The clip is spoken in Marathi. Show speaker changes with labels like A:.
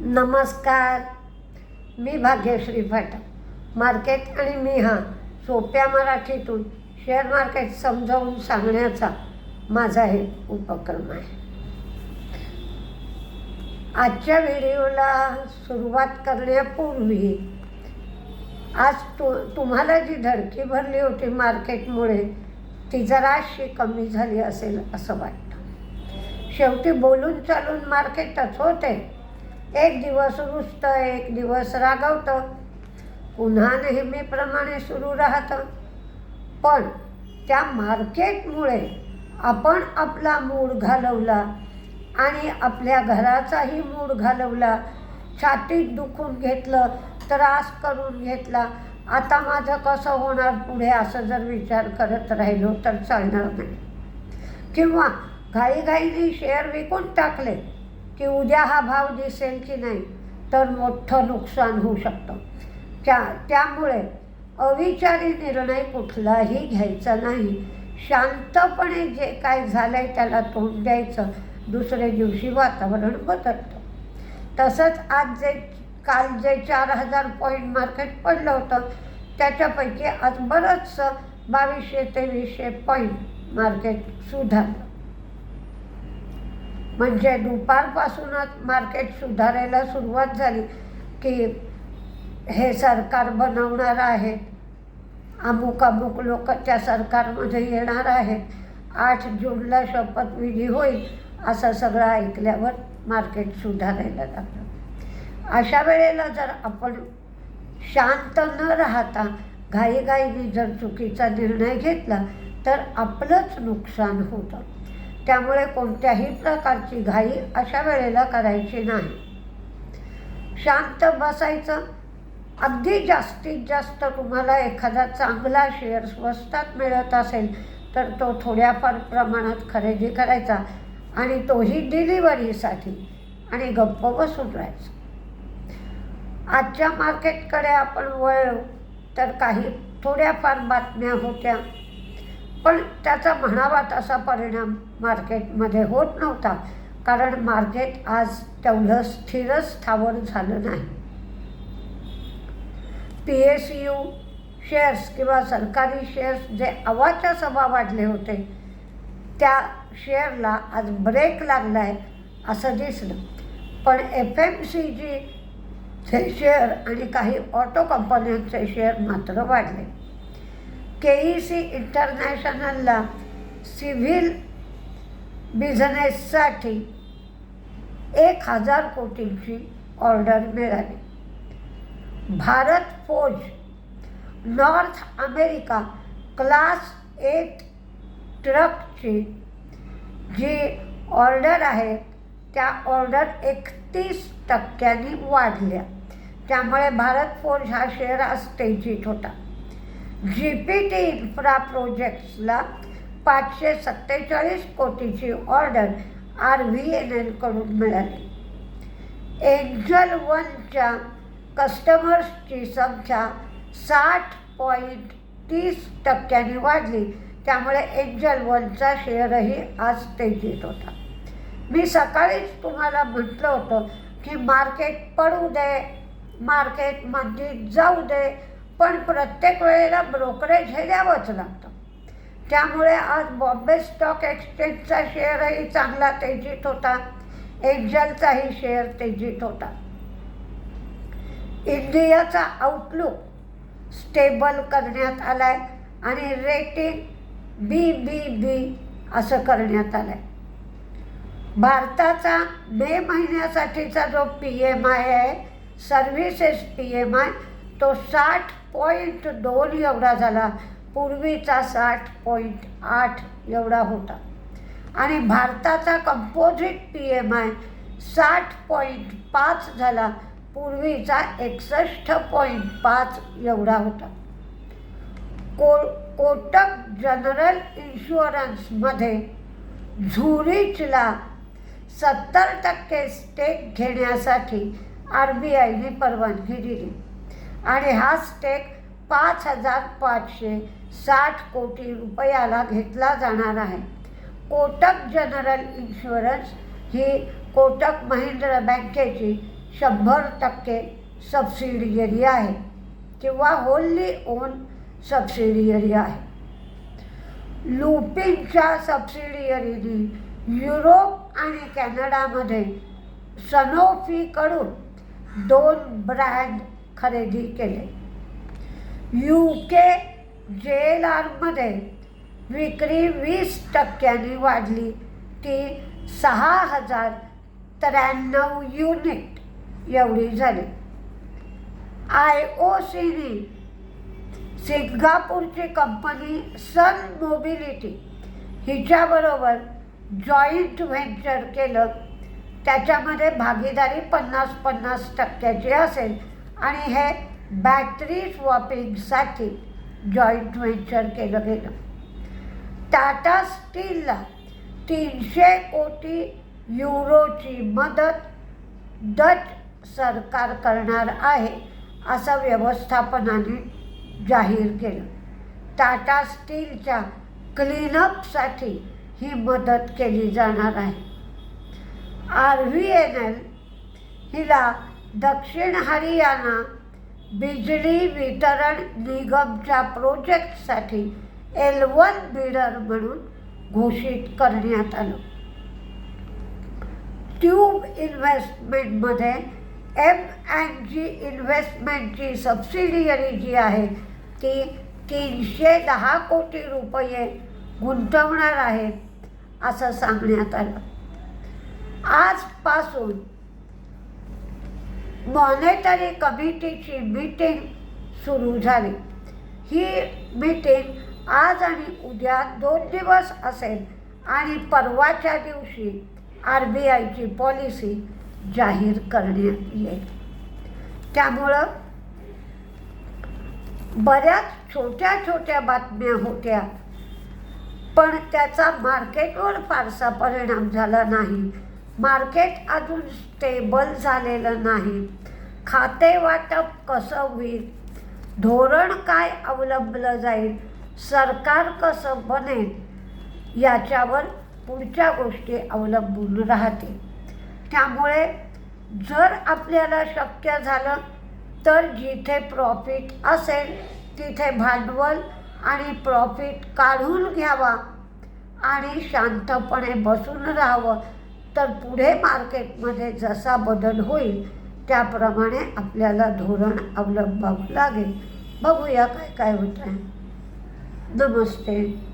A: नमस्कार. मी भाग्यश्री फाटक मार्केट आणि मी हा सोप्या मराठीतून शेअर मार्केट समजावून सांगण्याचा माझा हे उपक्रम आहे. आजच्या व्हिडिओला सुरुवात करण्यापूर्वी आज तु तुम्हाला जी धडकी भरली होती मार्केटमुळे ती जराशी कमी झाली असेल असं वाटतं. शेवटी बोलून चालून मार्केटच होते. एक दिवस रुजतं एक दिवस रागवतं. पुन्हा नेहमीप्रमाणे सुरू राहतं. पण त्या मार्केटमुळे आपण आपला मूड घालवला आणि आपल्या घराचाही मूड घालवला. छातीत दुखून घेतलं त्रास करून घेतला. आता माझं कसं होणार पुढे असं जर विचार करत राहिलो तर चालणार नाही. किंवा घाईघाईने शेअर विकून टाकले. की उद्या हा भाव दिसेल की नाही तर मोठं नुकसान होऊ शकतं. त्या त्यामुळे अविचारी निर्णय कुठलाही घ्यायचा नाही. शांतपणे जे काय झालं आहे त्याला तोंड द्यायचं दुसऱ्या दिवशी वातावरण बदलतं. तसंच आज जे काल जे चार हजार पॉईंट मार्केट पडलं होतं त्याच्यापैकी आज बरंचसं बावीसशे तेवीसशे पॉईंट मार्केट सुधारलं. म्हणजे दुपारपासूनच मार्केट सुधारायला सुरुवात झाली की हे सरकार बनवणार आहे अमुक अमुक लोक त्या सरकारमध्ये येणार आहेत. आठ जूनला शपथविधी होईल असं सगळं ऐकल्यावर मार्केट सुधारायला लागलं. अशा वेळेला जर आपण शांत न राहता घाईघाईने जर चुकीचा निर्णय घेतला तर आपलंच नुकसान होतं. त्यामुळे कोणत्याही प्रकारची घाई अशा वेळेला करायची नाही. शांत बसायचं. अगदी जास्तीत जास्त तुम्हाला एखादा चांगला शेअर स्वस्तात मिळत असेल तर तो थोड्याफार प्रमाणात खरेदी करायचा आणि तोही डिलिव्हरीसाठी आणि गप्प बसून राहायचं. आजच्या मार्केटकडे आपण वळलो तर काही थोड्याफार बातम्या होत्या. पण त्याचा म्हणावा तसा परिणाम मार्केटमध्ये होत नव्हता कारण मार्केट आज तेवढं स्थिर स्थावर झालं नाही. पी एस यू शेअर्स किंवा सरकारी शेअर्स जे अवाच्या सभा वाढले होते त्या शेअरला आज ब्रेक लागला आहे असं दिसलं. पण एफ एम सी जीचे शेअर आणि काही ऑटो कंपन्यांचे शेअर मात्र वाढले. के ई सी इंटरनॅशनलला सिव्हिल बिझनेससाठी एक हजार कोटींची ऑर्डर मिळाली. Bharat Forge North America class eight ट्रकची जी ऑर्डर आहे त्या ऑर्डर एकतीस टक्क्यांनी वाढल्या. त्यामुळे भारत फोर्ज हा शेअर आज तेजीत होता. जी पी टी इन्फ्रा प्रोजेक्ट्सला पाचशे सत्तेचाळीस कोटीची ऑर्डर आर व्ही एन एलकडून मिळाली. एंजल वनच्या कस्टमर्सची संख्या साठ पॉईंट तीस टक्क्यांनी वाढली. त्यामुळे एंजल वनचा शेअरही आज तेजीत होता. मी सकाळीच तुम्हाला म्हटलं होतं की मार्केट पडू दे मार्केट मंदीत जाऊ दे पण प्रत्येक वेळेला ब्रोकरेज हे द्यावंच लागतं. त्यामुळे आज बॉम्बे स्टॉक एक्सचेंजचा शेअरही चांगला तेजीत होता. एक्झलचाही शेअर तेजीत होता. इंडियाचा आउटलुक स्टेबल करण्यात आला आहे आणि रेटिंग बी बी बी असं करण्यात आलं आहे भारताचा मे महिन्यासाठीचा जो पी एम आय आहे सर्व्हिसेस पी एम आय तो साठ पॉईंट दोन एवढा झाला. पूर्वीचा साठ पॉईंट आठ एवढा होता. आणि भारताचा कंपोजिट पी एम आय साठ पॉईंट पाच झाला. पूर्वीचा एकसष्ट पॉईंट पाच एवढा होता. को कोटक जनरल इन्शुरन्समध्ये झुरीचला सत्तर टक्के स्टेक घेण्यासाठी आर बी आयने परवानगी दिली. आणि हा स्टेक पाच हजार पाचशे साठ कोटी रुपयाला घेतला जाणार आहे. कोटक जनरल इन्शुरन्स ही कोटक महिंद्रा बँकेची शंभर टक्के सबसिडियरी आहे किंवा होल्ली ओन सबसिडियरी आहे. लुपिनच्या सबसिडियरीने युरोप आणि कॅनडामध्ये सनोफीकडून दोन ब्रँड खरेदी केले. यू के जे एल आरमध्ये विक्री वीस टक्क्यांनी वाढली. ती सहा हजार त्र्याण्णव युनिट एवढी झाली. आय ओ सीने सिंगापूरची कंपनी सन मोबिलिटी हिच्याबरोबर जॉईंट व्हेंचर केलं. त्याच्यामध्ये भागीदारी पन्नास पन्नास टक्क्याची असेल. आणि हे बॅटरी स्वॉपिंगसाठी जॉईंट व्हेंचर केलं गेलं. टाटा स्टीलला तीनशे कोटी युरोची मदत डच सरकार करणार आहे असं व्यवस्थापनाने जाहीर केलं. टाटा स्टीलच्या क्लीनअपसाठी ही मदत केली जाणार आहे. आर व्ही एन एल हिला दक्षिण हरियाणा बिजली वितरण निगमच्या प्रोजेक्टसाठी एल वन बिडर म्हणून घोषित करण्यात आलं. ट्यूब इन्व्हेस्टमेंटमध्ये एम अँड जी इन्व्हेस्टमेंटची सबसिडियरी जी आहे ती तीनशे दहा कोटी रुपये गुंतवणार आहेत असं सांगण्यात आलं. आजपासून मॉनेटरी कमिटीची मीटिंग सुरू झाली. ही मीटिंग आज आणि उद्या दोन दिवस असेल आणि परवाच्या दिवशी आर बी आयची पॉलिसी जाहीर करण्यात येईल. त्यामुळं बऱ्याच छोट्या छोट्या बातम्या होत्या पण त्याचा मार्केटवर फारसा परिणाम झाला नाही. मार्केट अजून स्टेबल झालेलं नाही. खाते वाटप कसं होईल? धोरण काय अवलंबलं जाईल? सरकार कसं बनेल? याच्यावर पुढच्या गोष्टी अवलंबून राहतील. त्यामुळे जर आपल्याला शक्य झालं तर जिथे प्रॉफिट असेल तिथे भांडवल आणि प्रॉफिट काढून घ्यावा आणि शांतपणे बसून राहावं. तर पुढे मार्केटमध्ये जसा बदल होईल त्याप्रमाणे आपल्याला धोरण अवलंबावं लागेल. बघूया काय काय होत आहे नमस्ते.